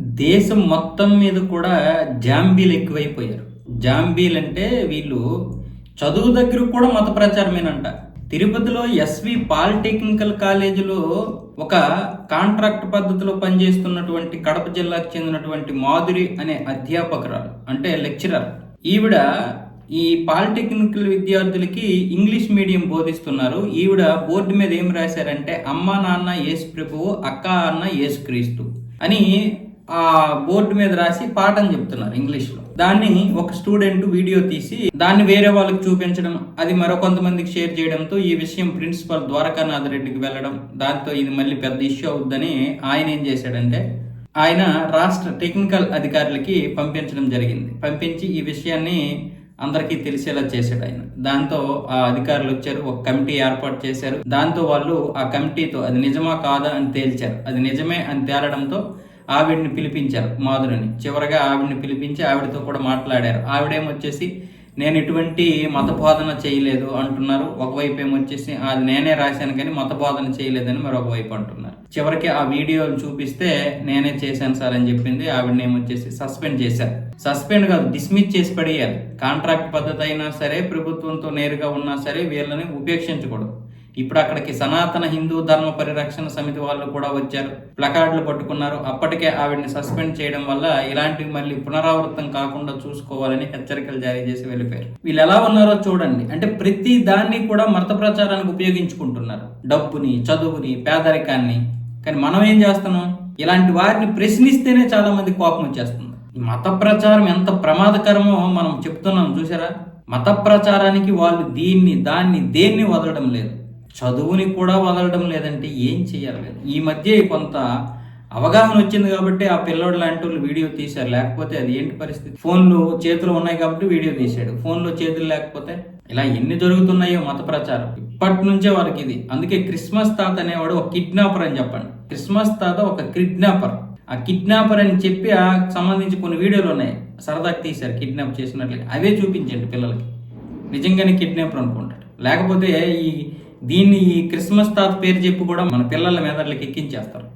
దేశం మొత్తం మీద కూడా జాంబీలు ఎక్కువైపోయారు. జాంబీలు అంటే వీళ్ళు చదువు దగ్గర కూడా మత ప్రచారమేనంట. తిరుపతిలో ఎస్వి పాలిటెక్నికల్ కాలేజీలో ఒక కాంట్రాక్ట్ పద్ధతిలో పనిచేస్తున్నటువంటి కడప జిల్లాకు చెందినటువంటి మాధురి అనే అధ్యాపకురాలు అంటే లెక్చరర్. ఈవిడ ఈ పాలిటెక్నికల్ విద్యార్థులకి ఇంగ్లీష్ మీడియం బోధిస్తున్నారు. ఈవిడ బోర్డు మీద ఏం రాశారంటే అమ్మ నాన్న యేసు ప్రభువు అక్క అన్న యేసుక్రీస్తు అని ఆ బోర్డు మీద రాసి పాఠం చెప్తున్నారు ఇంగ్లీష్లో. దాన్ని ఒక స్టూడెంట్ వీడియో తీసి దాన్ని వేరే వాళ్ళకి చూపించడం అది మరో కొంతమందికి షేర్ చేయడంతో ఈ విషయం ప్రిన్సిపల్ ద్వారకానాథ్ రెడ్డికి వెళ్ళడం దాంతో ఇది మళ్ళీ పెద్ద ఇష్యూ అవుద్దని ఆయన ఏం చేశాడంటే ఆయన రాష్ట్ర టెక్నికల్ అధికారులకి పంపించడం జరిగింది. పంపించి ఈ విషయాన్ని అందరికీ తెలిసేలా చేశాడు ఆయన. దాంతో ఆ అధికారులు వచ్చారు ఒక కమిటీ ఏర్పాటు చేశారు. దాంతో వాళ్ళు ఆ కమిటీతో అది నిజమా కాదా అని తేల్చారు. అది నిజమే అని తేలడంతో ఆవిడ్ని పిలిపించారు మాధురిని. చివరగా ఆవిడ్ని పిలిపించి ఆవిడతో కూడా మాట్లాడారు. ఆవిడేమొచ్చేసి నేను ఎటువంటి మత బోధన చేయలేదు అంటున్నారు. ఒకవైపు ఏమొచ్చేసి అది నేనే రాశాను కానీ మత బోధన చేయలేదని మరొక వైపు అంటున్నారు. చివరికి ఆ వీడియోలు చూపిస్తే నేనే చేశాను సార్ అని చెప్పింది. ఆవిడని ఏమొచ్చేసి సస్పెండ్ చేశారు. సస్పెండ్ కాదు డిస్మిస్ చేసి పడేయాలి. కాంట్రాక్ట్ పద్ధతి అయినా సరే ప్రభుత్వంతో నేరుగా ఉన్నా సరే వీళ్ళని ఉపేక్షించకూడదు. ఇప్పుడు అక్కడికి సనాతన హిందూ ధర్మ పరిరక్షణ సమితి వాళ్ళు కూడా వచ్చారు. ప్లకార్డులు పట్టుకున్నారు. అప్పటికే ఆవిడని సస్పెండ్ చేయడం వల్ల ఇలాంటివి మళ్ళీ పునరావృతం కాకుండా చూసుకోవాలని హెచ్చరికలు జారీ చేసి వెళ్ళిపోయారు. వీళ్ళు ఎలా ఉన్నారో చూడండి. అంటే ప్రతి దాన్ని కూడా మత ప్రచారానికి ఉపయోగించుకుంటున్నారు. డబ్బుని చదువుని పేదరికాన్ని. కానీ మనం ఏం చేస్తున్నాం? ఇలాంటి వారిని ప్రశ్నిస్తేనే చాలా మంది కోపం వచ్చేస్తుంది. మత ప్రచారం ఎంత ప్రమాదకరమో మనం చెప్తున్నాం. చూసారా? మత ప్రచారానికి వాళ్ళు దీన్ని దాన్ని దేన్ని వదలడం లేదు. చదువుని కూడా వదలడం లేదంటే ఏం చేయాలి ఈ మధ్య కొంత అవగాహన వచ్చింది కాబట్టి ఆ పిల్లోడు లాంటి వాళ్ళు వీడియో తీశారు. లేకపోతే అది ఏంటి పరిస్థితి? ఫోన్లు చేతులు ఉన్నాయి కాబట్టి వీడియో తీశాడు. ఫోన్లో చేతులు లేకపోతే ఇలా ఎన్ని జరుగుతున్నాయో మత ప్రచారం. ఇప్పటి నుంచే వారికి ఇది. అందుకే క్రిస్మస్ తాత అనేవాడు ఒక కిడ్నాపర్ అని చెప్పండి. క్రిస్మస్ తాత ఒక కిడ్నాపర్. ఆ కిడ్నాపర్ అని చెప్పి ఆ సంబంధించి కొన్ని వీడియోలు ఉన్నాయి. సరదాకి తీశారు కిడ్నాప్ చేసినట్లుగా అవే చూపించండి పిల్లలకి. నిజంగానే కిడ్నాపర్ అనుకుంటాడు. లేకపోతే ఈ దీన్ని ఈ క్రిస్మస్ తాత పేరు చెప్పి కూడా మన పిల్లల మెదడులకు ఎక్కించేస్తారు.